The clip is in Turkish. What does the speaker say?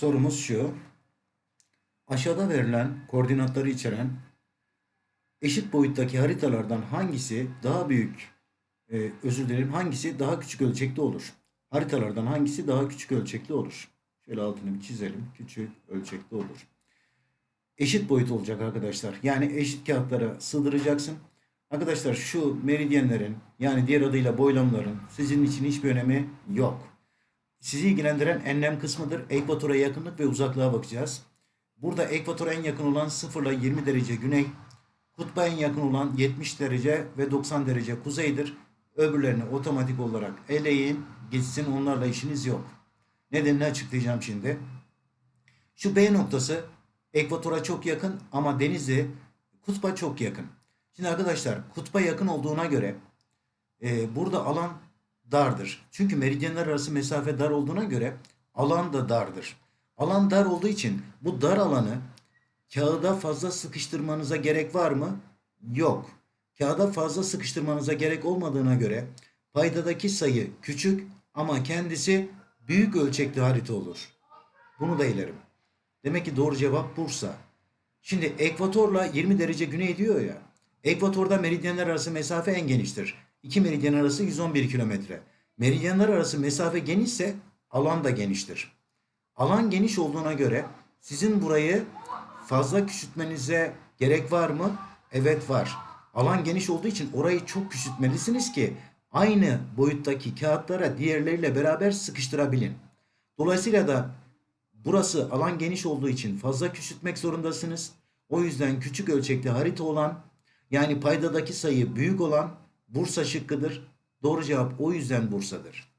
Sorumuz şu. Aşağıda verilen koordinatları içeren eşit boyuttaki haritalardan hangisi daha büyük, e, özür dilerim hangisi daha küçük ölçekli olur? Haritalardan hangisi daha küçük ölçekli olur? Şöyle altını bir çizelim. Küçük ölçekli olur. Eşit boyut olacak arkadaşlar. Yani eşit kağıtlara sığdıracaksın. Arkadaşlar şu meridyenlerin yani diğer adıyla boylamların sizin için hiçbir önemi yok. Sizi ilgilendiren enlem kısmıdır. Ekvatora yakınlık ve uzaklığa bakacağız. Burada ekvatora en yakın olan 0 ile 20 derece güney, kutba en yakın olan 70 derece ve 90 derece kuzeydir. Öbürlerini otomatik olarak eleyin, gitsin onlarla işiniz yok. Nedenini açıklayacağım şimdi. Şu B noktası ekvatora çok yakın ama denizi kutba çok yakın. Şimdi arkadaşlar kutba yakın olduğuna göre e, burada alan dardır. Çünkü meridyenler arası mesafe dar olduğuna göre alan da dardır. Alan dar olduğu için bu dar alanı kağıda fazla sıkıştırmanıza gerek var mı? Yok. Kağıda fazla sıkıştırmanıza gerek olmadığına göre paydadaki sayı küçük ama kendisi büyük ölçekli harita olur. Bunu da ilerim. Demek ki doğru cevap Bursa. Şimdi ekvatorla 20 derece güney diyor ya. Ekvatorda meridyenler arası mesafe en geniştir. İki meridyen arası 111 kilometre. Meridyenler arası mesafe genişse alan da geniştir. Alan geniş olduğuna göre sizin burayı fazla küçültmenize gerek var mı? Evet var. Alan geniş olduğu için orayı çok küçültmelisiniz ki aynı boyuttaki kağıtlara diğerleriyle beraber sıkıştırabilin. Dolayısıyla da burası alan geniş olduğu için fazla küçültmek zorundasınız. O yüzden küçük ölçekli harita olan yani paydadaki sayı büyük olan Bursa şıkkıdır. Doğru cevap o yüzden Bursa'dır.